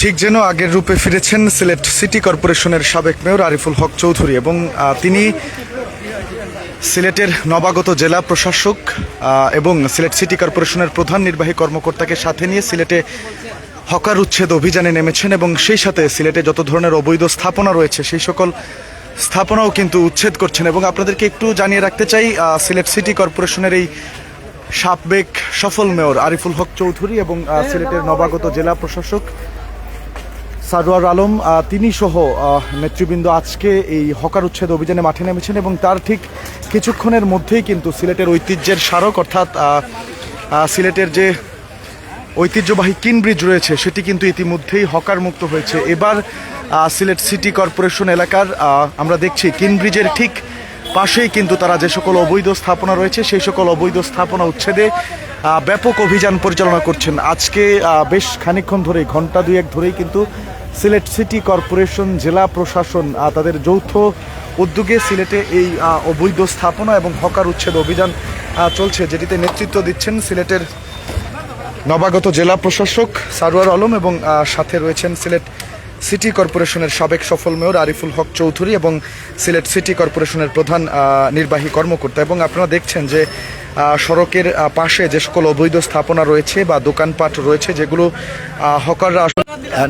ঠিক যেন আগের রূপে ফিরেছেন সিলেট সিটি কর্পোরেশনের সাবেক মেয়র আরিফুল হক চৌধুরী এবং তিনি সিলেটের নবাগত জেলা প্রশাসক এবং সিলেট সিটি কর্পোরেশনের প্রধান নির্বাহী কর্মকর্তাকে সাথে নিয়ে সিলেটে হকার উচ্ছেদ অভিযানে নেমেছেন এবং সেই সাথে সিলেটে যত ধরনের অবৈধ স্থাপনা রয়েছে, সেই সকল স্থাপনাও কিন্তু উচ্ছেদ করছেন। এবং আপনাদেরকে একটু জানিয়ে রাখতে চাই সিলেট সিটি কর্পোরেশনের এই সাবেক সফল মেয়র আরিফুল হক চৌধুরী এবং সিলেটের নবাগত জেলা প্রশাসক সারোয়ার আলম তিনি সহ নেতৃবৃন্দ আজকে এই হকার উচ্ছেদ অভিযানে মাঠে নেমেছেন এবং তার ঠিক কিছুক্ষণের মধ্যেই কিন্তু সিলেটের ঐতিহ্যের স্মারক অর্থাৎ সিলেটের যে ঐতিহ্যবাহী কিন ব্রিজ রয়েছে সেটি কিন্তু ইতিমধ্যেই হকার মুক্ত হয়েছে। এবার সিলেট সিটি কর্পোরেশন এলাকার আমরা দেখছি কিন ব্রিজের ঠিক পাশেই কিন্তু তারা যে সকল অবৈধ স্থাপনা রয়েছে, সেই সকল অবৈধ স্থাপনা উচ্ছেদে ব্যাপক অভিযান পরিচালনা করছেন। আজকে বেশ খানিকক্ষণ ধরেই ঘণ্টা দুয়েক ধরেই কিন্তু সিলেট সিটি কর্পোরেশন জেলা প্রশাসন তাদের যৌথ উদ্যোগে সিলেটে এই অবৈধ স্থাপনা এবং হকার উচ্ছেদ অভিযান চলছে, যেটিতে নেতৃত্ব দিচ্ছেন সিলেটের নবাগত জেলা প্রশাসক সারোয়ার আলম এবং সাথে রয়েছেন সিলেট সিটি কর্পোরেশনের সাবেক সফল মেয়র আরিফুল হক চৌধুরী এবং সিলেট সিটি কর্পোরেশনের প্রধান নির্বাহী কর্মকর্তা। এবং আপনারা দেখছেন যে সড়কের পাশে যে সকল অবৈধ স্থাপনা রয়েছে বা দোকানপাট রয়েছে যেগুলো হকাররা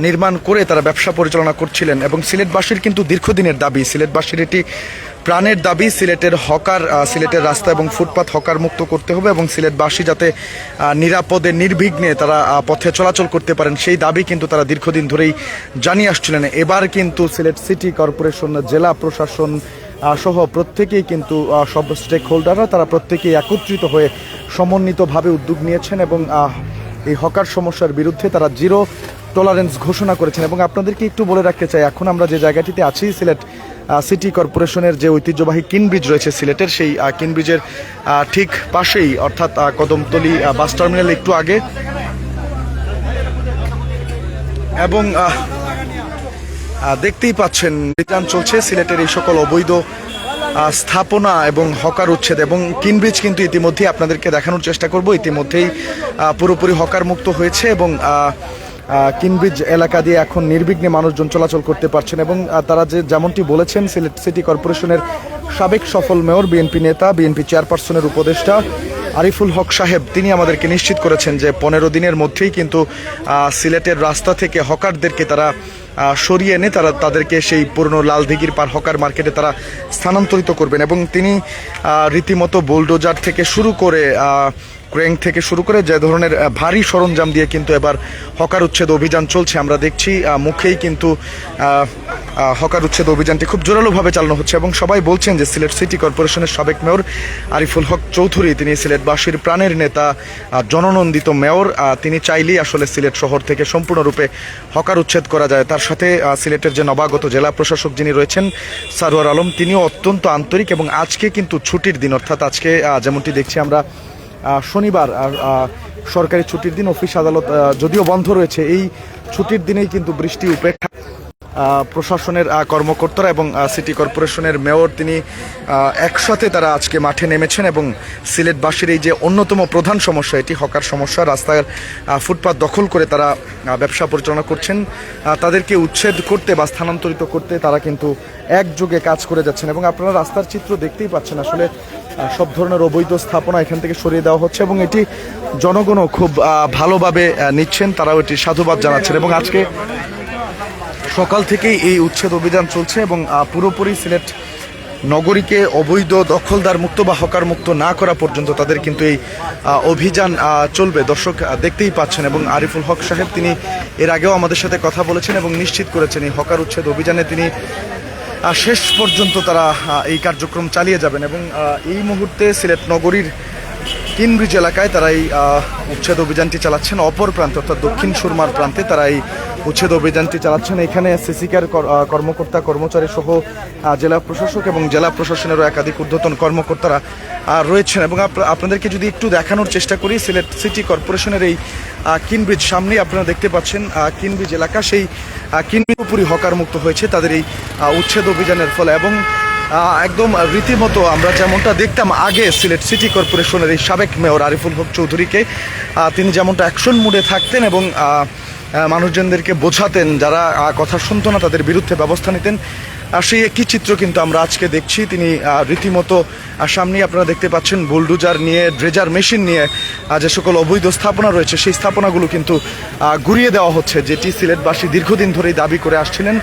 নির্মাণ করে তারা ব্যবসা পরিচালনা করছিলেন এবং সিলেটবাসীর কিন্তু দীর্ঘদিনের দাবি, সিলেটবাসীর এটি প্রাণের দাবি, সিলেটের হকার সিলেটের রাস্তা এবং ফুটপাত হকার মুক্ত করতে হবে এবং সিলেটবাসী যাতে নিরাপদে, নির্বিঘ্নে তারা পথে চলাচল করতে পারেন, সেই দাবি কিন্তু তারা দীর্ঘদিন ধরেই জানিয়ে আসছিলেন। এবার কিন্তু সিলেট সিটি কর্পোরেশন জেলা প্রশাসন সহ প্রত্যেকেই কিন্তু সব স্টেক হোল্ডাররা তারা প্রত্যেকেই একত্রিত হয়ে সমন্বিতভাবে উদ্যোগ নিয়েছেন এবং এই হকার সমস্যার বিরুদ্ধে তারা জিরো টলারেন্স ঘোষণা করেছেন। এবং আপনাদেরকে একটু বলে রাখতে চাই এখন আমরা যে জায়গাটিতে আছি সিলেট সিটি কর্পোরেশনের যে ঐতিহ্যবাহী কিনব্রিজ রয়েছে সিলেটের সেই আহ, কিন ব্রিজের আহ, ঠিক পাশেই অর্থাৎ কদমতলি বাস টার্মিনাল একটু আগে। এবং দেখতেই পাচ্ছেন অভিযান চলছে, সিলেটের এই সকল অবৈধ স্থাপনা এবং হকার উচ্ছেদ এবং কিনব্রিজ কিন্তু ইতিমধ্যেই আপনাদেরকে দেখানোর চেষ্টা করব। ইতিমধ্যেই পুরোপুরি হকার মুক্ত হয়েছে এবং কিনব্রিজ এলাকা দিয়ে এখন নির্বিঘ্নে মানুষজন চলাচল করতে পারছেন এবং তারা যে যেমনটি বলেছেন, সিলেট সিটি কর্পোরেশনের সাবেক সফল মেয়র, বিএনপি নেতা, বিএনপি চেয়ারপারসনের উপদেষ্টা আরিফুল হক সাহেব, তিনি আমাদেরকে নিশ্চিত করেছেন যে পনেরো দিনের মধ্যেই কিন্তু সিলেটের রাস্তা থেকে হকারদেরকে তারা সরিয়ে এনে তারা তাদেরকে সেই পুরনো লাল লালদিঘির পার হকার মার্কেটে তারা স্থানান্তরিত করবেন। এবং তিনি রীতিমতো বোলডোজার থেকে শুরু করে ক্রেং থেকে শুরু করে যে ধরনের ভারী সরঞ্জাম দিয়ে কিন্তু এবার হকার উচ্ছেদ অভিযান চলছে। আমরা দেখছি মুখেই কিন্তু হকার উচ্ছেদ অভিযানটি খুব জোরালোভাবে চালানো হচ্ছে এবং সবাই বলছেন যে সিলেট সিটি কর্পোরেশনের সাবেক মেয়র আরিফুল হক চৌধুরী, তিনি সিলেটবাসীর প্রাণের নেতা জননন্দিত মেয়র তিনি চাইলেই আসলে সিলেট শহর থেকে সম্পূর্ণরূপে হকার উচ্ছেদ করা যায়। তার সাথে সিলেটের যে নবাগত জেলা প্রশাসক যিনি রয়েছেন, সারোয়ার আলম, তিনিও অত্যন্ত আন্তরিক এবং আজকে কিন্তু ছুটির দিন, অর্থাৎ আজকে যেমনটি দেখছি আমরা শনিবার সরকারি ছুটির দিন, অফিস আদালত যদিও বন্ধ রয়েছে, এই ছুটির দিনেই কিন্তু বৃষ্টি উপেক্ষা প্রশাসনের কর্মকর্তারা এবং সিটি কর্পোরেশনের মেয়র তিনি একসাথে তারা আজকে মাঠে নেমেছেন এবং সিলেটবাসীর এই যে অন্যতম প্রধান সমস্যা এটি, হকার সমস্যা, রাস্তার ফুটপাত দখল করে তারা ব্যবসা পরিচালনা করছেন। তাদেরকে উচ্ছেদ করতে বা স্থানান্তরিত করতে তারা কিন্তু একযোগে কাজ করে যাচ্ছেন এবং আপনারা রাস্তার চিত্র দেখতেই পাচ্ছেন আসলে সব ধরনের অবৈধ স্থাপনা এখান থেকে সরিয়ে দেওয়া হচ্ছে এবং এটি জনগণও খুব ভালোভাবে নিচ্ছেন, তারাও এটি সাধুবাদ জানাচ্ছেন এবং আজকে সকাল থেকেই এই উচ্ছেদ অভিযান চলছে এবং পুরোপুরি সিলেট নগরীকে অবৈধ দখলদার মুক্ত বা হকার মুক্ত না করা পর্যন্ত তাদের কিন্তু এই অভিযান চলবে। দর্শক দেখতেই পাচ্ছেন এবং আরিফুল হক সাহেব তিনি এর আগেও আমাদের সাথে কথা বলেছেন এবং নিশ্চিত করেছেন এই হকার উচ্ছেদ অভিযানে তিনি শেষ পর্যন্ত তারা এই কার্যক্রম চালিয়ে যাবেন এবং এই মুহূর্তে সিলেট নগরীর কিনব্রিজ এলাকায় তারা এই উচ্ছেদ অভিযানটি চালাচ্ছেন। অপর প্রান্তে অর্থাৎ দক্ষিণ সুরমার প্রান্তে তারা এই উচ্ছেদ অভিযানটি চালাচ্ছেন। এখানে সিসিকার কর্মকর্তা, কর্মচারী সহ জেলা প্রশাসক এবং জেলা প্রশাসনেরও একাধিক ঊর্ধ্বতন কর্মকর্তারা রয়েছেন এবং আপনাদেরকে যদি একটু দেখানোর চেষ্টা করি, সিলেট সিটি কর্পোরেশনের এই কিনব্রিজ সামনেই আপনারা দেখতে পাচ্ছেন কিনব্রিজ এলাকা। সেই কিনব্রিজ পুরোপুরি হকার মুক্ত হয়েছে তাদের এই উচ্ছেদ অভিযানের ফলে এবং একদম রীতিমতো আমরা যেমনটা দেখতাম আগে সিলেট সিটি কর্পোরেশনের এই সাবেক মেয়র আরিফুল হক চৌধুরীকে তিনি যেমনটা অ্যাকশন মুডে থাকতেন এবং মানুষজনদেরকে বোঝাতেন যারা কথা শুনতো না তাদের বিরুদ্ধে ব্যবস্থা নিতেন। আর সেই একই চিত্র কিন্তু আমরা আজকে দেখছি। তিনি রীতিমতো আহ, সামনেই আপনারা দেখতে পাচ্ছেন বুলডুজার নিয়ে ড্রেজার মেশিন নিয়ে যে সকল অবৈধ স্থাপনা রয়েছে সেই স্থাপনাগুলো কিন্তু ঘুরিয়ে দেওয়া হচ্ছে যেটি সিলেটবাসী দীর্ঘদিন ধরেই দাবি করে আসছিলেন।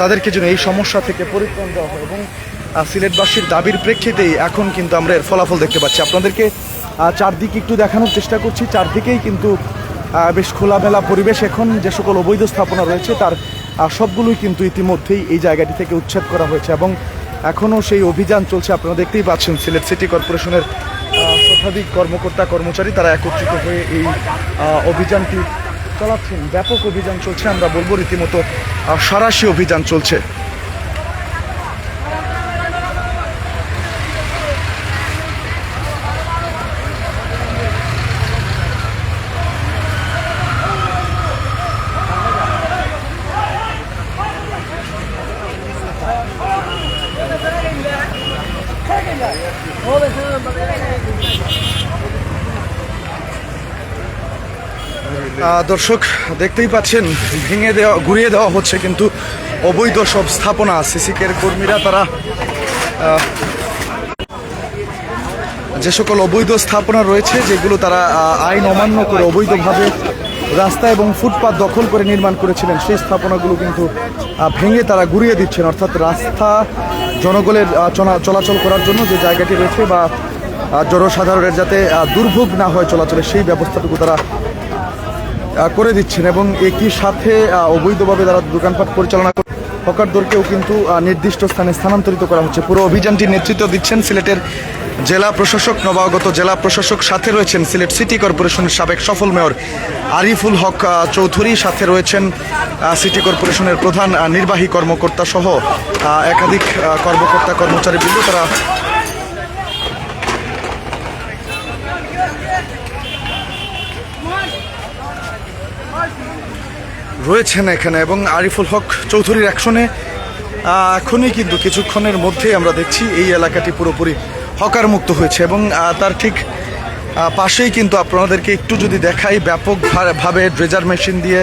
তাদেরকে যেন এই সমস্যা থেকে পরিত্রাণ দেওয়া হয় এবং সিলেটবাসীর দাবির প্রেক্ষিতেই এখন কিন্তু আমরা এর ফলাফল দেখতে পাচ্ছি। আপনাদেরকে চারদিকে একটু দেখানোর চেষ্টা করছি। চারদিকেই কিন্তু বেশ খোলামেলা পরিবেশ এখন যে সকল অবৈধ স্থাপনা রয়েছে, তার সবগুলোই কিন্তু ইতিমধ্যেই এই জায়গাটি থেকে উচ্ছেদ করা হয়েছে এবং এখনও সেই অভিযান চলছে। আপনারা দেখতেই পাচ্ছেন সিলেট সিটি কর্পোরেশনের শতাধিক কর্মকর্তা, কর্মচারী তারা একত্রিত হয়ে এই অভিযানটি চালাচ্ছেন। ব্যাপক অভিযান চলছে আমরা বলব রীতিমতো সারাশি অভিযান চলছে। আহ, দর্শক, দেখতেই পাচ্ছেন, ভেঙে দেওয়া ঘুরিয়ে দেওয়া হচ্ছে কিন্তু অবৈধ সব স্থাপনা। সিসিকের কর্মীরা তারা যে সকল অবৈধ স্থাপনা রয়েছে, যেগুলো তারা আইন অমান্য করে অবৈধভাবে রাস্তা এবং ফুটপাত দখল করে নির্মাণ করেছিলেন, সেই স্থাপনাগুলো কিন্তু ভেঙে তারা ঘুরিয়ে দিচ্ছেন। অর্থাৎ রাস্তা জনগণের চলা- চলাচল করার জন্য যে জায়গাটি রয়েছে বা জনসাধারণের যাতে দুর্ভোগ না হয় চলাচলে, সেই ব্যবস্থাটুকু তারা করে দিচ্ছেন এবং একই সাথে অবৈধভাবে তারা দোকানপাট পরিচালনা করে হকারদেরকেও কিন্তু নির্দিষ্ট স্থানে স্থানান্তরিত করা হচ্ছে। পুরো অভিযানটির নেতৃত্ব দিচ্ছেন সিলেটের জেলা প্রশাসক, নবাগত জেলা প্রশাসক, সাথে রয়েছেন সিলেট সিটি কর্পোরেশনের সাবেক সফল মেয়র আরিফুল হক চৌধুরী, সাথে রয়েছেন সিটি কর্পোরেশনের প্রধান নির্বাহী কর্মকর্তা সহ একাধিক কর্মকর্তা কর্মচারী বৃন্দ তারা রয়েছেন এখানে এবং আরিফুল হক চৌধুরীর অ্যাকশনে এখনই কিন্তু কিছুক্ষণের মধ্যেই আমরা দেখছি এই এলাকাটি পুরোপুরি হকার মুক্ত হয়েছে এবং তার ঠিক পাশেই কিন্তু আপনাদেরকে একটু যদি দেখাই ব্যাপক ভা- ভাবে ড্রেজার মেশিন দিয়ে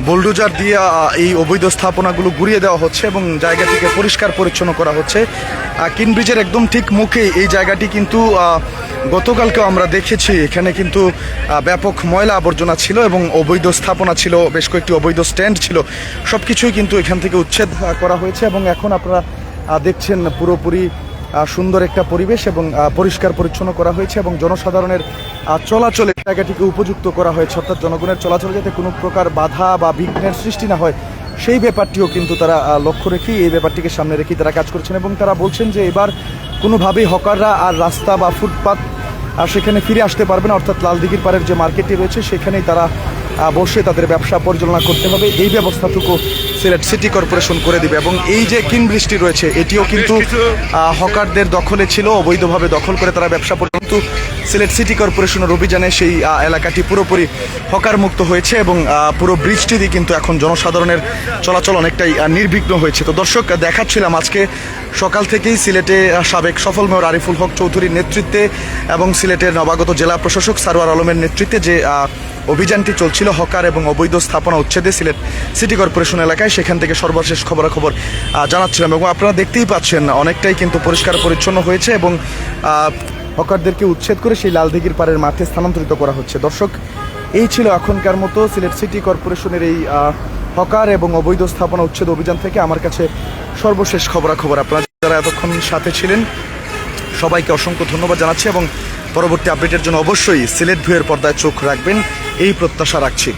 বোলডোজার দিয়ে এই অবৈধ স্থাপনাগুলো ঘুরিয়ে দেওয়া হচ্ছে এবং জায়গাটিকে পরিষ্কার পরিচ্ছন্ন করা হচ্ছে। কিনব্রিজের একদম ঠিক মুখেই এই জায়গাটি কিন্তু গতকালকেও আমরা দেখেছি, এখানে কিন্তু ব্যাপক ময়লা আবর্জনা ছিল এবং অবৈধ স্থাপনা ছিল, বেশ কয়েকটি অবৈধ স্ট্যান্ড ছিল। সব কিছুই কিন্তু এখান থেকে উচ্ছেদ করা হয়েছে এবং এখন আপনারা দেখছেন পুরোপুরি সুন্দর একটা পরিবেশ এবং পরিষ্কার পরিচ্ছন্ন করা হয়েছে এবং জনসাধারণের চলাচলের জায়গাটিকে উপযুক্ত করা হয়েছে। অর্থাৎ জনগণের চলাচলে যাতে কোনো প্রকার বাধা বা বিঘ্নের সৃষ্টি না হয় সেই ব্যাপারটিও কিন্তু তারা লক্ষ্য রেখেই এই ব্যাপারটিকে সামনে রেখেই তারা কাজ করছেন এবং তারা বলছেন যে এবার কোনোভাবেই হকাররা আর রাস্তা বা ফুটপাথ আর সেখানে ফিরে আসতে পারবে না। অর্থাৎ লালদিঘির পাড়ের যে মার্কেটটি রয়েছে, সেখানেই তারা বসে তাদের ব্যবসা পরিচালনা করতে হবে। এই ব্যবস্থাটুকু সিলেট সিটি কর্পোরেশন করে দিবে এবং এই যে কিন বৃষ্টি রয়েছে এটিও কিন্তু হকারদের দখলে ছিল অবৈধভাবে দখল করে তারা ব্যবসা কিন্তু সিলেট সিটি কর্পোরেশনের অভিযানে সেই এলাকাটি পুরোপুরি হকার মুক্ত হয়েছে এবং পুরো ব্রিজটি দিয়ে কিন্তু এখন জনসাধারণের চলাচল অনেকটাই নির্বিঘ্ন হয়েছে। তো দর্শক দেখাচ্ছিলাম আজকে সকাল থেকেই সিলেটে সাবেক সফল মেয়র আরিফুল হক চৌধুরীর নেতৃত্বে এবং সিলেটের নবাগত জেলা প্রশাসক সারোয়ার আলমের নেতৃত্বে যে অভিযানটি চলছিল হকার এবং অবৈধ স্থাপনা উচ্ছেদে সিলেট সিটি কর্পোরেশন এলাকায়। সেখান থেকে সর্বশেষ খবরাখবর জানাচ্ছিলাম এবং আপনারা দেখতেই পাচ্ছেন অনেকটাই কিন্তু পরিষ্কার পরিচ্ছন্ন হয়েছে এবং হকারদেরকে উচ্ছেদ করে সেই লালদিঘির পাড়ের মাঠে স্থানান্তরিত করা হচ্ছে। দর্শক, এই ছিল এখনকার মতো সিলেট সিটি কর্পোরেশনের এই হকার এবং অবৈধ স্থাপনা উচ্ছেদ অভিযান থেকে আমার কাছে সর্বশেষ খবরাখবর। আপনারা যারা এতক্ষণ সাথে ছিলেন, সবাইকে অসংখ্য ধন্যবাদ জানাচ্ছি এবং পরবর্তী আপডেটের জন্য অবশ্যই সিলেট ভিউয়ের পর্দায় চোখ রাখবেন এই প্রত্যাশা রাখছি।